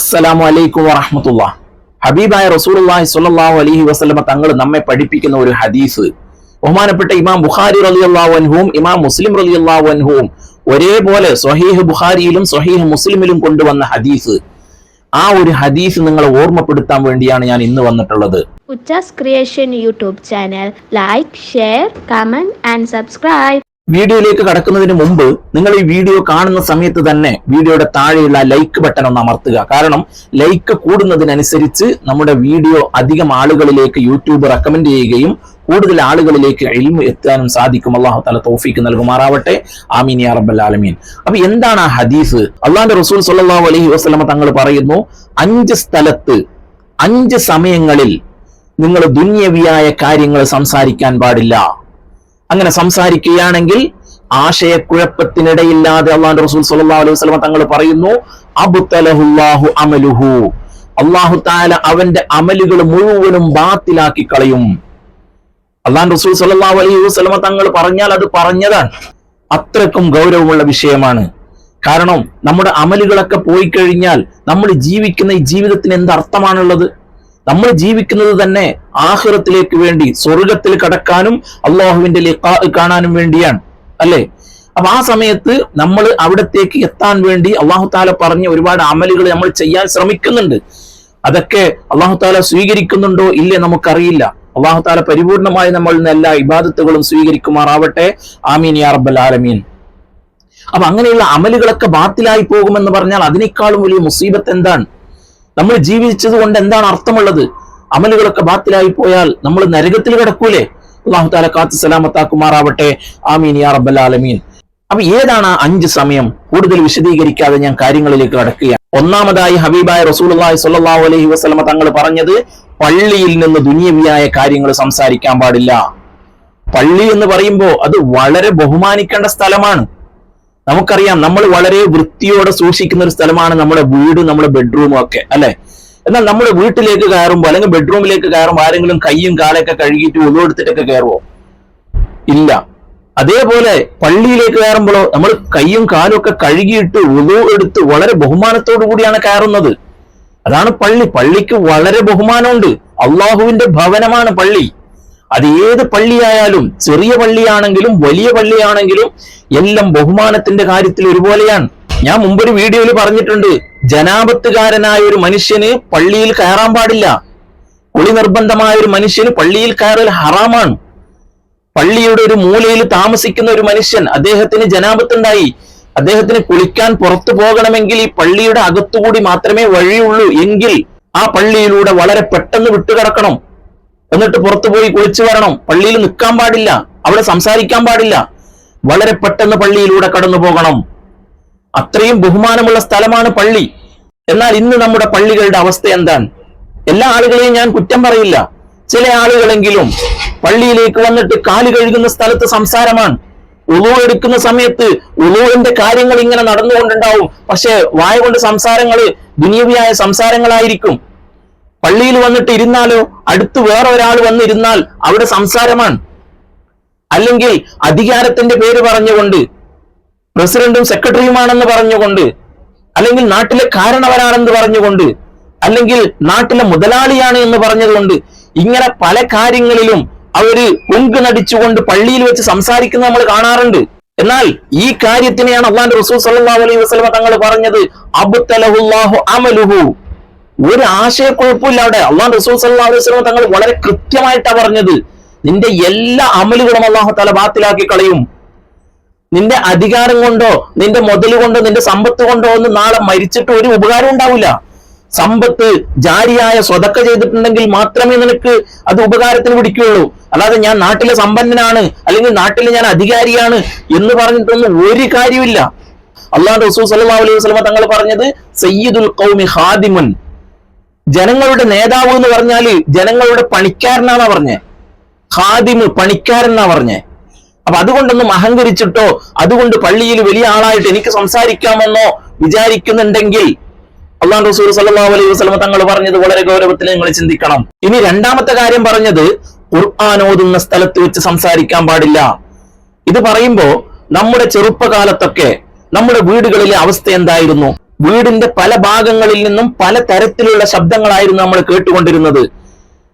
അസ്സലാമു അലൈക്കും വറഹമത്തുള്ള. ഹബീബായ റസൂലുള്ളാഹി സ്വല്ലല്ലാഹു അലഹി വസ്ലമ തങ്ങൾ നമ്മെ പഠിപ്പിക്കുന്ന ഒരു ഹദീസ്. ബഹുമാനപ്പെട്ട ഇമാം ബുഖാരി റളിയല്ലാഹു അൻഹുവും ഇമാം മുസ്ലിം റളിയല്ലാഹു അൻഹുവും ഒരേപോലെ സ്വഹീഹ് ബുഖാരിയിലും സ്വഹീഹ് മുസ്ലിമിലും കൊണ്ടുവന്ന ഹദീസ്. ആ ഒരു ഹദീസ് നിങ്ങളെ ഓർമ്മപ്പെടുത്താൻ വേണ്ടിയാണ് ഞാൻ ഇന്ന് വന്നിട്ടുള്ളത്. Uchas creation YouTube channel. Like share comment and subscribe. വീഡിയോയിലേക്ക് കടക്കുന്നതിന് മുമ്പ് നിങ്ങൾ ഈ വീഡിയോ കാണുന്ന സമയത്ത് തന്നെ വീഡിയോയുടെ താഴെയുള്ള ലൈക്ക് ബട്ടൺ ഒന്ന് അമർത്തുക. കാരണം ലൈക്ക് കൂടുന്നതിനനുസരിച്ച് നമ്മുടെ വീഡിയോ അധികം ആളുകളിലേക്ക് യൂട്യൂബ് റെക്കമെൻഡ് ചെയ്യുകയും കൂടുതൽ ആളുകളിലേക്ക് എൽമ എത്താനും സാധിക്കും. അള്ളാഹു തല തോഫിക്ക് നൽകുമാറാവട്ടെ. ആമീൻ യാ റബ്ബൽ ആലമീൻ. അപ്പൊ എന്താണ് ആ ഹദീസ്? അള്ളാന്റെ റസൂൽ സല്ലല്ലാഹു അലഹി വസ്ലമ തങ്ങൾ പറയുന്നു അഞ്ച് സ്ഥലത്ത് അഞ്ച് സമയങ്ങളിൽ നിങ്ങൾ ദുന്യവിയായ കാര്യങ്ങൾ സംസാരിക്കാൻ പാടില്ല. അങ്ങനെ സംസാരിക്കുകയാണെങ്കിൽ ആശയക്കുഴപ്പത്തിനിടയില്ലാതെ അള്ളാഹു റസൂൽ സല്ലല്ലാഹു അലൈഹി വസല്ലം തങ്ങൾ പറയുന്നു അബുത്തലഹുല്ലാഹു അമലുഹു. അള്ളാഹു താല അവന്റെ അമലുകൾ മുഴുവനും ബാത്തിലാക്കി കളയും. അള്ളാഹു റസൂൽ സല്ലല്ലാഹു അലൈഹി വസല്ലം തങ്ങൾ പറഞ്ഞാൽ അത് പറഞ്ഞതാണ്. അത്രക്കും ഗൗരവമുള്ള വിഷയമാണ്. കാരണം നമ്മുടെ അമലുകളൊക്കെ പോയി കഴിഞ്ഞാൽ നമ്മൾ ജീവിക്കുന്ന ഈ ജീവിതത്തിന് എന്ത് അർത്ഥമാണുള്ളത്? നമ്മൾ ജീവിക്കുന്നത് തന്നെ ആഹ്റത്തിലേക്ക് വേണ്ടി സ്വർഗത്തിൽ കടക്കാനും അള്ളാഹുവിന്റെ കാണാനും വേണ്ടിയാണ് അല്ലേ? അപ്പൊ ആ സമയത്ത് നമ്മൾ അവിടത്തേക്ക് എത്താൻ വേണ്ടി അള്ളാഹു താല പറഞ്ഞ ഒരുപാട് അമലുകൾ നമ്മൾ ചെയ്യാൻ ശ്രമിക്കുന്നുണ്ട്. അതൊക്കെ അള്ളാഹു താല സ്വീകരിക്കുന്നുണ്ടോ ഇല്ലേ നമുക്കറിയില്ല. അള്ളാഹു താല പരിപൂർണമായി നമ്മൾ നിന്ന് എല്ലാ ഇബാദത്തുകളും സ്വീകരിക്കുമാറാവട്ടെ. ആമീൻ യാ റബ്ബൽ ആലമീൻ. അപ്പൊ അങ്ങനെയുള്ള അമലുകളൊക്കെ ബാത്തിലായി പോകുമെന്ന് പറഞ്ഞാൽ അതിനേക്കാളും വലിയ മുസീബത്ത് എന്താണ്? നമ്മൾ ജീവിച്ചത് കൊണ്ട് എന്താണ് അർത്ഥമുള്ളത്? അമലുകളൊക്കെ ബാത്തിലായി പോയാൽ നമ്മൾ നരകത്തിൽ കിടക്കൂലേ? അള്ളാഹു താല കാത്തു സലാമത്താക്കുമാറാവട്ടെ. ആമീൻ യാ റബ്ബൽ ആലമീൻ. അപ്പൊ ഏതാണ് ആ അഞ്ച് സമയം? കൂടുതൽ വിശദീകരിക്കാതെ ഞാൻ കാര്യങ്ങളിലേക്ക് കടക്കുകയാണ്. ഒന്നാമതായി ഹബീബായ റസൂലുള്ളാഹി സല്ലാഹു അലൈഹി വസ്ലമ തങ്ങൾ പറഞ്ഞത് പള്ളിയിൽ നിന്ന് ദുനിയവിയായ കാര്യങ്ങൾ സംസാരിക്കാൻ പാടില്ല. പള്ളി എന്ന് പറയുമ്പോൾ അത് വളരെ ബഹുമാനിക്കേണ്ട സ്ഥലമാണ്. നമുക്കറിയാം നമ്മൾ വളരെ വൃത്തിയോടെ സൂക്ഷിക്കുന്ന ഒരു സ്ഥലമാണ് നമ്മുടെ വീടും നമ്മുടെ ബെഡ്റൂമും ഒക്കെ അല്ലെ? എന്നാൽ നമ്മുടെ വീട്ടിലേക്ക് കയറുമ്പോൾ അല്ലെങ്കിൽ ബെഡ്റൂമിലേക്ക് കയറുമ്പോൾ ആരെങ്കിലും കൈയും കാലൊക്കെ കഴുകിയിട്ട് ഉള്ളെടുത്തിട്ടൊക്കെ കയറുമോ ഇല്ല. അതേപോലെ പള്ളിയിലേക്ക് കയറുമ്പോഴോ നമ്മൾ കൈയും കാലും ഒക്കെ കഴുകിയിട്ട് ഉളു എടുത്ത് വളരെ ബഹുമാനത്തോടു കൂടിയാണ് കയറുന്നത്. അതാണ് പള്ളി. പള്ളിക്ക് വളരെ ബഹുമാനമുണ്ട്. അള്ളാഹുവിന്റെ ഭവനമാണ് പള്ളി. അത് ഏത് പള്ളിയായാലും ചെറിയ പള്ളിയാണെങ്കിലും വലിയ പള്ളിയാണെങ്കിലും എല്ലാം ബഹുമാനത്തിന്റെ കാര്യത്തിൽ ഒരുപോലെയാണ്. ഞാൻ മുമ്പൊരു വീഡിയോയിൽ പറഞ്ഞിട്ടുണ്ട് ജനാപത്തുകാരനായ ഒരു മനുഷ്യന് പള്ളിയിൽ കയറാൻ പാടില്ല. കുളി നിർബന്ധമായ ഒരു മനുഷ്യന് പള്ളിയിൽ കയറൽ ഹറാമാണ്. പള്ളിയുടെ ഒരു മൂലയിൽ താമസിക്കുന്ന ഒരു മനുഷ്യൻ അദ്ദേഹത്തിന് ജനാപത്തുണ്ടായി. അദ്ദേഹത്തിന് കുളിക്കാൻ പുറത്തു പോകണമെങ്കിൽ ഈ പള്ളിയുടെ അകത്തുകൂടി മാത്രമേ വഴിയുള്ളൂ. എങ്കിൽ ആ പള്ളിയിലൂടെ വളരെ പെട്ടെന്ന് വിട്ടുകിടക്കണം. എന്നിട്ട് പുറത്തു പോയി കുളിച്ചു വരണം. പള്ളിയിൽ നിൽക്കാൻ പാടില്ല. അവിടെ സംസാരിക്കാൻ പാടില്ല. വളരെ പെട്ടെന്ന് പള്ളിയിലൂടെ കടന്നു പോകണം. അത്രയും ബഹുമാനമുള്ള സ്ഥലമാണ് പള്ളി. എന്നാൽ ഇന്ന് നമ്മുടെ പള്ളികളുടെ അവസ്ഥ എന്താണ്? എല്ലാ ആളുകളെയും ഞാൻ കുറ്റം പറയില്ല. ചില ആളുകളെങ്കിലും പള്ളിയിലേക്ക് വന്നിട്ട് കാൽ കഴുകുന്ന സ്ഥലത്ത് സംസാരമാണ്. ഉളു എടുക്കുന്ന സമയത്ത് ഉളുവിന്റെ കാര്യങ്ങൾ ഇങ്ങനെ നടന്നുകൊണ്ടുണ്ടാവും. പക്ഷെ വായ കൊണ്ട് സംസാരങ്ങൾ ദുനിയവിയായ സംസാരങ്ങളായിരിക്കും. പള്ളിയിൽ വന്നിട്ട് ഇരുന്നാലോ? അടുത്ത് വേറെ ഒരാൾ വന്നിരുന്നാൽ അവിടെ സംസാരമാണ്. അല്ലെങ്കിൽ അധികാരത്തിന്റെ പേര് പറഞ്ഞുകൊണ്ട് പ്രസിഡന്റും സെക്രട്ടറിയുമാണെന്ന് പറഞ്ഞുകൊണ്ട് അല്ലെങ്കിൽ നാട്ടിലെ കാരണവരാണെന്ന് പറഞ്ഞുകൊണ്ട് അല്ലെങ്കിൽ നാട്ടിലെ മുതലാളിയാണ് എന്ന് പറഞ്ഞതുകൊണ്ട് ഇങ്ങനെ പല കാര്യങ്ങളിലും അവർ ഉങ്ക് നടിച്ചുകൊണ്ട് പള്ളിയിൽ വെച്ച് സംസാരിക്കുന്നത് നമ്മൾ കാണാറുണ്ട്. എന്നാൽ ഈ കാര്യത്തിനെയാണ് അള്ളാന്റെ റസൂൽ സല്ലാ അലൈഹി വസ്ലമ തങ്ങൾ പറഞ്ഞത് അബുത്തലഹുല്ലാഹു അമലുഹു. ഒരു ആശയക്കുഴപ്പമില്ല അവിടെ. അള്ളാഹു റസൂൽ സല്ലല്ലാഹു അലൈഹി തങ്ങൾ വളരെ കൃത്യമായിട്ടാണ് പറഞ്ഞത്. നിന്റെ എല്ലാ അമലുകളും അള്ളാഹു തല ബാത്തിലാക്കി കളയും. നിന്റെ അധികാരം കൊണ്ടോ നിന്റെ മുതൽ കൊണ്ടോ നിന്റെ സമ്പത്ത് കൊണ്ടോ ഒന്നും നാളെ മരിച്ചിട്ട് ഒരു ഉപകാരം ഉണ്ടാവില്ല സമ്പത്ത് ജാരിയായ സ്വതക്ക ചെയ്തിട്ടുണ്ടെങ്കിൽ മാത്രമേ നിനക്ക് അത് ഉപകാരത്തിന് പിടിക്കുകയുള്ളൂ. അല്ലാതെ ഞാൻ നാട്ടിലെ സമ്പന്നനാണ് അല്ലെങ്കിൽ നാട്ടിലെ ഞാൻ അധികാരിയാണ് എന്ന് പറഞ്ഞിട്ടൊന്നും ഒരു കാര്യമില്ല അള്ളാഹു റസൂൽ സല്ലല്ലാഹു അലൈഹി വസ്ലമ തങ്ങൾ പറഞ്ഞത് സയ്യിദുൽ കൗമി ഖാദിമുൻ. ജനങ്ങളുടെ നേതാവ് എന്ന് പറഞ്ഞാൽ ജനങ്ങളുടെ പണിക്കാരനാണ് പറഞ്ഞേ. ഖാദിമ് പണിക്കാരനാ പറഞ്ഞേ. അപ്പൊ അതുകൊണ്ടൊന്നും അഹങ്കരിച്ചിട്ടോ അതുകൊണ്ട് പള്ളിയിൽ വലിയ ആളായിട്ട് എനിക്ക് സംസാരിക്കാമെന്നോ വിചാരിക്കുന്നുണ്ടെങ്കിൽ അള്ളാഹു റസൂൽ സല്ലല്ലാഹു അലൈഹി വസ്ലമ തങ്ങൾ പറഞ്ഞത് വളരെ ഗൗരവത്തിൽ നിങ്ങൾ ചിന്തിക്കണം. ഇനി രണ്ടാമത്തെ കാര്യം പറഞ്ഞത് ഖുർആൻ ഓതുന്ന സ്ഥലത്ത് വെച്ച് സംസാരിക്കാൻ പാടില്ല. ഇത് പറയുമ്പോ നമ്മുടെ ചെറുപ്പകാലത്തൊക്കെ നമ്മുടെ വീടുകളിലെ അവസ്ഥ എന്തായിരുന്നു? വീടിന്റെ പല ഭാഗങ്ങളിൽ നിന്നും പല തരത്തിലുള്ള ശബ്ദങ്ങളായിരുന്നു നമ്മൾ കേട്ടുകൊണ്ടിരുന്നത്.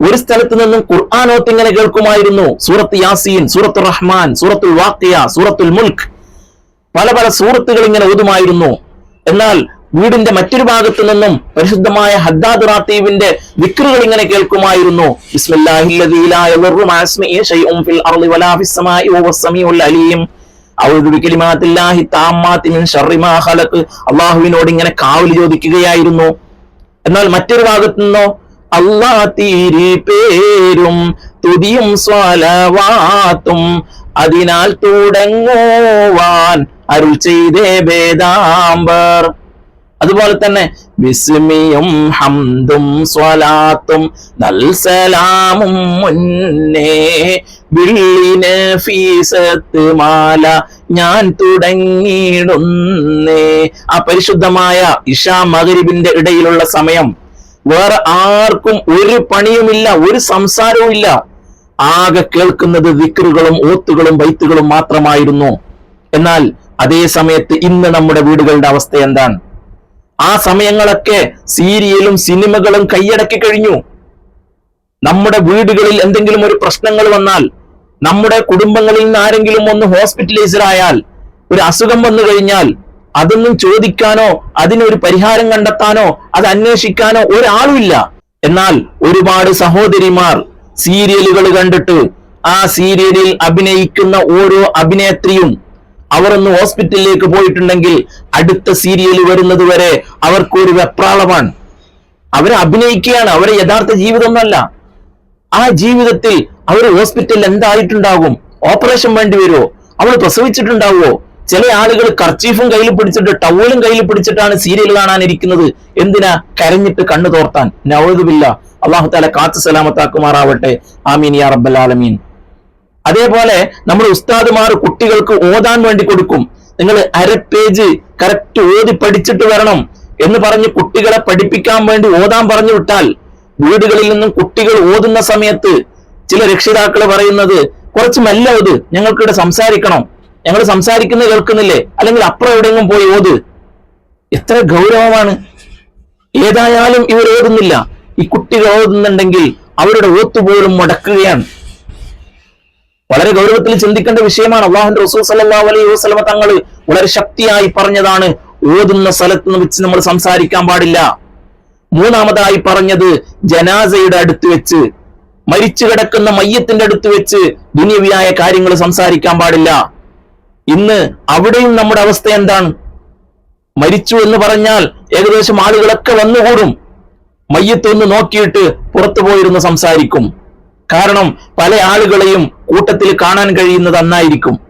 ഒരു സ്ഥലത്ത് നിന്നും ഖുർആാനോത്ത് ഇങ്ങനെ കേൾക്കുമായിരുന്നു. സൂറത്ത് യാസീൻ സൂറത്തുൽ റഹ്മാൻ സൂറത്തുൽ വാക്കിയ സൂറത്തുൽ മുൽക്ക്. പല പല സൂറത്തുകൾ ഇങ്ങനെ ഓതുമായിരുന്നു. എന്നാൽ വീടിന്റെ മറ്റൊരു ഭാഗത്തു നിന്നും പരിശുദ്ധമായ ഹദ്ദാദ് റാത്തീബിന്റെ വിക്രുകൾ ഇങ്ങനെ കേൾക്കുമായിരുന്നു. ബിസ്മില്ലാഹില്ലദീ ലാ ഫിൽ അർളി വലാ ഫിസ് അലീം. അല്ലാഹുവിനോട് ഇങ്ങനെ കാവൽ ചോദിക്കുകയായിരുന്നു. എന്നാൽ മറ്റൊരു ഭാഗത്തു നിന്നോ അള്ളാ തീരി പേരും തുതിയും സ്വലവാത്തും അതിനാൽ തുടങ്ങുവാൻ അരുൾ ചെയ്തേ ഭേദാംബർ അതുപോലെ തന്നെ വിസ്മിയും ഹംദും സ്വലാത്തും നൽസലാമും മുന്നേ വിള്ളിന് ഫീസത്ത് മാല ഞാൻ തുടങ്ങിയിടുന്നേ. ആ പരിശുദ്ധമായ ഇഷാ മകരിബിന്റെ ഇടയിലുള്ള സമയം. വേറെ ആർക്കും ഒരു പണിയുമില്ല ഒരു സംസാരവും ഇല്ല ആകെ കേൾക്കുന്നത് വിക്രുകളും ഓത്തുകളും ബൈത്തുകളും മാത്രമായിരുന്നു. എന്നാൽ അതേ സമയത്ത് ഇന്ന് നമ്മുടെ വീടുകളുടെ അവസ്ഥ എന്താണ്? ആ സമയങ്ങളൊക്കെ സീരിയലും സിനിമകളും കൈയടക്കി കഴിഞ്ഞു. നമ്മുടെ വീടുകളിൽ എന്തെങ്കിലും ഒരു പ്രശ്നങ്ങൾ വന്നാൽ നമ്മുടെ കുടുംബങ്ങളിൽ നിന്ന് ആരെങ്കിലും ഒന്ന് ഹോസ്പിറ്റലൈസ്ഡ് ആയാൽ ഒരു അസുഖം വന്നു കഴിഞ്ഞാൽ അതൊന്നും ചോദിക്കാനോ അതിനൊരു പരിഹാരം കണ്ടെത്താനോ അത് അന്വേഷിക്കാനോ ഒരാളുമില്ല എന്നാൽ ഒരുപാട് സഹോദരിമാർ സീരിയലുകൾ കണ്ടിട്ട് ആ സീരിയലിൽ അഭിനയിക്കുന്ന ഓരോ അഭിനേത്രിയും അവർ ഒന്ന് ഹോസ്പിറ്റലിലേക്ക് പോയിട്ടുണ്ടെങ്കിൽ അടുത്ത സീരിയൽ വരുന്നത് വരെ അവർക്കൊരു വെപ്രാളമാണ്. അവരെ അഭിനയിക്കുകയാണ്. അവരെ യഥാർത്ഥ ജീവിതമൊന്നല്ല ആ ജീവിതത്തിൽ അവർ ഹോസ്പിറ്റലിൽ എന്തായിട്ടുണ്ടാകും? ഓപ്പറേഷൻ വേണ്ടി വരുമോ അവൾ പ്രസവിച്ചിട്ടുണ്ടാവുമോ ചില ആളുകൾ കർച്ചീഫും കയ്യിൽ പിടിച്ചിട്ട് ടവലും കയ്യിൽ പിടിച്ചിട്ടാണ് സീരിയൽ കാണാനിരിക്കുന്നത്. എന്തിനാ? കരഞ്ഞിട്ട് കണ്ണു തോർത്താൻ. നവതുമില്ല അള്ളാഹു താല കാത്തു സലാമത്താക്കുമാറാവട്ടെ. ആമീൻ യാ റബ്ബൽ ആലമീൻ. അതേപോലെ നമ്മുടെ ഉസ്താദുമാർ കുട്ടികൾക്ക് ഓതാൻ വേണ്ടി കൊടുക്കും. നിങ്ങൾ അര പേജ് കറക്റ്റ് ഓതി പഠിച്ചിട്ട് വരണം എന്ന് പറഞ്ഞ് കുട്ടികളെ പഠിപ്പിക്കാൻ വേണ്ടി ഓതാൻ പറഞ്ഞു വിട്ടാൽ വീടുകളിൽ നിന്നും കുട്ടികൾ ഓതുന്ന സമയത്ത് ചില രക്ഷിതാക്കൾ പറയുന്നത് കുറച്ച് മെല്ലെ ഓത് ഞങ്ങൾക്കിവിടെ സംസാരിക്കണം. ഞങ്ങൾ സംസാരിക്കുന്നത് കേൾക്കുന്നില്ലേ? അല്ലെങ്കിൽ അപ്പുറം എവിടെയെങ്കിലും പോയി ഓത്. എത്ര ഗൗരവമാണ്. ഏതായാലും ഇവർ ഓതുന്നില്ല. ഈ കുട്ടികൾ ഓതുന്നുണ്ടെങ്കിൽ അവരുടെ ഓത്തുപോലും മുടക്കുകയാണ്. വളരെ ഗൗരവത്തിൽ ചിന്തിക്കേണ്ട വിഷയമാണ് അള്ളാഹുന്റെ റസൂൽ സല്ലാ അലൈഹി വസ്ലമ തങ്ങൾ വളരെ ശക്തിയായി പറഞ്ഞതാണ് ഓതുന്ന സ്ഥലത്ത് വെച്ച് നമ്മൾ സംസാരിക്കാൻ പാടില്ല. മൂന്നാമതായി പറഞ്ഞത് ജനാസയുടെ അടുത്ത് വെച്ച് മരിച്ചു കിടക്കുന്ന മയ്യത്തിന്റെ അടുത്ത് വെച്ച് ദുനിയവിയായ കാര്യങ്ങൾ സംസാരിക്കാൻ പാടില്ല. ഇന്ന് അവിടെയും നമ്മുടെ അവസ്ഥ എന്താണ്? മരിച്ചു എന്ന് പറഞ്ഞാൽ ഏകദേശം ആളുകളൊക്കെ വന്നുകൂടും. മയ്യത്ത് നോക്കിയിട്ട് പുറത്തു പോയിരുന്ന് സംസാരിക്കും. കാരണം പല ആളുകളെയും കൂട്ടത്തിൽ കാണാൻ കഴിയുന്നത് അന്നായിരിക്കും.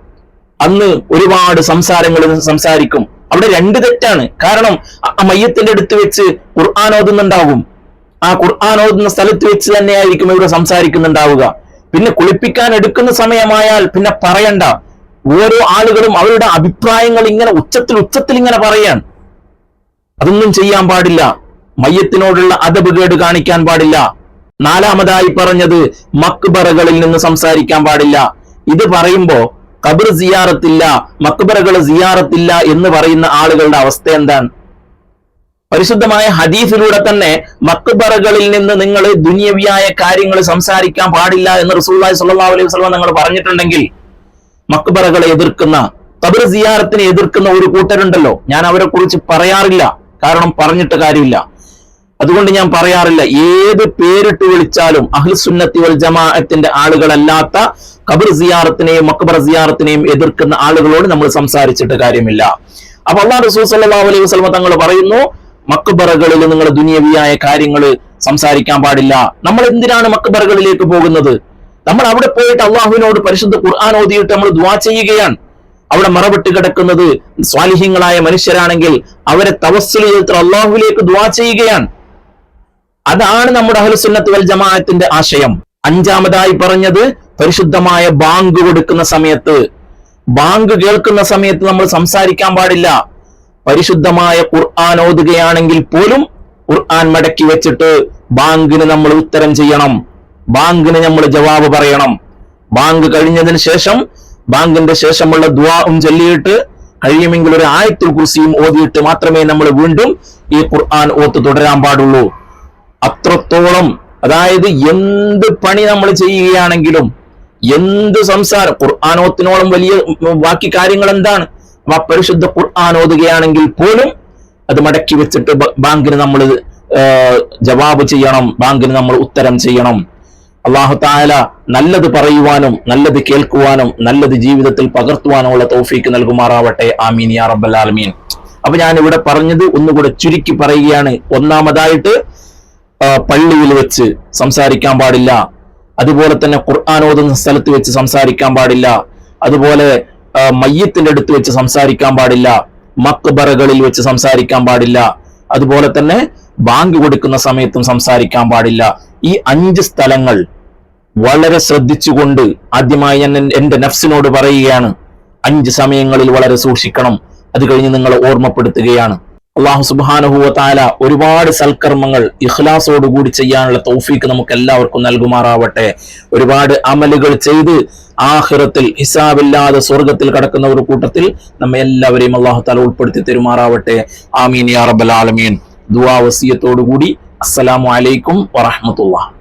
അന്ന് ഒരുപാട് സംസാരങ്ങൾ സംസാരിക്കും. അവിടെ രണ്ട് തെറ്റാണ്. കാരണം ആ മയ്യത്തിന്റെ അടുത്ത് വെച്ച് ഖുർആൻ ഓതുന്നുണ്ടാവും. ആ ഖുർആൻ ഓതുന്ന സ്ഥലത്ത് വെച്ച് തന്നെയായിരിക്കും ഇവിടെ സംസാരിക്കുന്നുണ്ടാവുക. പിന്നെ കുളിപ്പിക്കാൻ എടുക്കുന്ന സമയമായാൽ പിന്നെ പറയണ്ട. ഓരോ ആളുകളും അവരുടെ അഭിപ്രായങ്ങൾ ഇങ്ങനെ ഉച്ചത്തിൽ ഉച്ചത്തിൽ ഇങ്ങനെ പറയാൻ അതൊന്നും ചെയ്യാൻ പാടില്ല. മയ്യത്തിനോടുള്ള അതപകേട് കാണിക്കാൻ പാടില്ല. നാലാമതായി പറഞ്ഞത് മക്ബറകളിൽ നിന്ന് സംസാരിക്കാൻ പാടില്ല. ഇത് പറയുമ്പോ കബർ സിയാറത്തില്ല മക്ബറകൾ സിയാറത്തില്ല എന്ന് പറയുന്ന ആളുകളുടെ അവസ്ഥ എന്താണ്? പരിശുദ്ധമായ ഹദീസിലൂടെ തന്നെ മക്ബറകളിൽ നിന്ന് നിങ്ങൾ ദുനിയവിയായ കാര്യങ്ങൾ സംസാരിക്കാൻ പാടില്ല എന്ന് റസൂല്ലായി സല്ലാ അലൈഹി വസല്ലം നിങ്ങൾ പറഞ്ഞിട്ടുണ്ടെങ്കിൽ മക്ബറകളെ എതിർക്കുന്ന കബർ സിയാറത്തിനെ എതിർക്കുന്ന ഒരു കൂട്ടരുണ്ടല്ലോ. ഞാൻ അവരെ കുറിച്ച് പറയാറില്ല. കാരണം പറഞ്ഞിട്ട് കാര്യമില്ല. അതുകൊണ്ട് ഞാൻ പറയാറില്ല ഏത് പേരിട്ട് വിളിച്ചാലും അഹ്ലുസുന്നത്തി വൽ ജമാഅത്തിന്റെ ആളുകളല്ലാത്ത കബർ സിയാറത്തിനെയും മക്ബർ സിയാറത്തിനെയും എതിർക്കുന്ന ആളുകളോട് നമ്മൾ സംസാരിച്ചിട്ട് കാര്യമില്ല. അപ്പൊ അള്ളാഹ് റസൂൽ സല്ലാ അലൈഹി വസ്ലമ തങ്ങൾ പറയുന്നു മക്ബറകളിൽ നിങ്ങൾ ദുനിയവിയായ കാര്യങ്ങൾ സംസാരിക്കാൻ പാടില്ല. നമ്മൾ എന്തിനാണ് മക്ബറകളിലേക്ക് പോകുന്നത്? നമ്മൾ അവിടെ പോയിട്ട് അള്ളാഹുവിനോട് പരിശുദ്ധ ഖുർആൻ ഓതിയിട്ട് നമ്മൾ ദ്വാ ചെയ്യുകയാണ്. അവിടെ മറവിട്ട് കിടക്കുന്നത് സ്വാലിഹ്യങ്ങളായ മനുഷ്യരാണെങ്കിൽ അവരെ തവസ്സിൽ അള്ളാഹുലേക്ക് ദുആ ചെയ്യുകയാണ്. അതാണ് നമ്മുടെ അഹലുസുന്നത്ത് വൽ ജമാഅത്തിന്റെ ആശയം. അഞ്ചാമതായി പറഞ്ഞത് പരിശുദ്ധമായ ബാങ്ക് കൊടുക്കുന്ന സമയത്ത്. ബാങ്ക് കേൾക്കുന്ന സമയത്ത് നമ്മൾ സംസാരിക്കാൻ പാടില്ല. പരിശുദ്ധമായ ഖുർആൻ ഓതുകയാണെങ്കിൽ പോലും ഖുർആൻ മടക്കി വെച്ചിട്ട് ബാങ്കിന് നമ്മൾ ഉത്തരം ചെയ്യണം. ബാങ്കിന് നമ്മൾ ജവാബ് പറയണം. ബാങ്ക് കഴിഞ്ഞതിന് ശേഷം ബാങ്കിന്റെ ശേഷമുള്ള ദ്വാവും ചൊല്ലിയിട്ട് കഴിയുമെങ്കിൽ ഒരു ആയത്തുൽ കുർസിയും ഓതിയിട്ട് മാത്രമേ നമ്മൾ വീണ്ടും ഈ ഖുർആൻ ഓത്ത് തുടരാൻ പാടുള്ളൂ. അത്രത്തോളം അതായത് എന്ത് പണി നമ്മൾ ചെയ്യുകയാണെങ്കിലും എന്ത് സംസാരം ഖുർആാനോത്തിനോളം വലിയ ബാക്കി കാര്യങ്ങൾ എന്താണ്? ആ പരിശുദ്ധ ഖുർആൻ ഓതുകയാണെങ്കിൽ പോലും അത് മടക്കി വെച്ചിട്ട് ബാങ്കിന് നമ്മൾ ജവാബ് ചെയ്യണം ബാങ്കിന് നമ്മൾ ഉത്തരം ചെയ്യണം. അള്ളാഹു താല നല്ലത് പറയുവാനും നല്ലത് കേൾക്കുവാനും നല്ലത് ജീവിതത്തിൽ പകർത്തുവാനുമുള്ള തൗഫീക്ക് നൽകുമാറാവട്ടെ. ആമീൻ യാ റബ്ബൽ ആലമീൻ. അപ്പൊ ഞാൻ ഇവിടെ പറഞ്ഞത് ഒന്നുകൂടെ ചുരുക്കി പറയുകയാണ്. ഒന്നാമതായിട്ട് പള്ളിയിൽ വെച്ച് സംസാരിക്കാൻ പാടില്ല. അതുപോലെ തന്നെ ഖുർആൻ ഓതുന്ന സ്ഥലത്ത് വെച്ച് സംസാരിക്കാൻ പാടില്ല. അതുപോലെ മയ്യത്തിന്റെ അടുത്ത് വെച്ച് സംസാരിക്കാൻ പാടില്ല. മക്ബറകളിൽ വെച്ച് സംസാരിക്കാൻ പാടില്ല. അതുപോലെ തന്നെ ബാങ്ക് കൊടുക്കുന്ന സമയത്തും സംസാരിക്കാൻ പാടില്ല. ഈ അഞ്ച് സ്ഥലങ്ങൾ വളരെ ശ്രദ്ധിച്ചുകൊണ്ട് ആദ്യമായി ഞാൻ എന്റെ നഫ്സിനോട് പറയുകയാണ്. അഞ്ച് സമയങ്ങളിൽ വളരെ സൂക്ഷിക്കണം. അത് കഴിഞ്ഞ് നിങ്ങളെ ഓർമ്മപ്പെടുത്തുകയാണ്. അള്ളാഹു സുബാനുഭൂവ താല ഒരുപാട് സൽക്കർമ്മങ്ങൾ ഇഖ്ലാസോടുകൂടി ചെയ്യാനുള്ള തൗഫീക്ക് നമുക്ക് എല്ലാവർക്കും നൽകുമാറാവട്ടെ. ഒരുപാട് അമലുകൾ ചെയ്ത് ആഖിറത്തിൽ ഹിസാബില്ലാതെ സ്വർഗത്തിൽ കടക്കുന്ന ഒരു കൂട്ടത്തിൽ നമ്മെ എല്ലാവരെയും അള്ളാഹു താല ഉൾപ്പെടുത്തി തരുമാറാവട്ടെ. ആമീൻ യാ റബ്ബൽ ആലമീൻ. ദുആ വസിയത്തോടുകൂടി അസ്സലാമു അലൈക്കും വറഹ്മത്തുള്ളാഹി.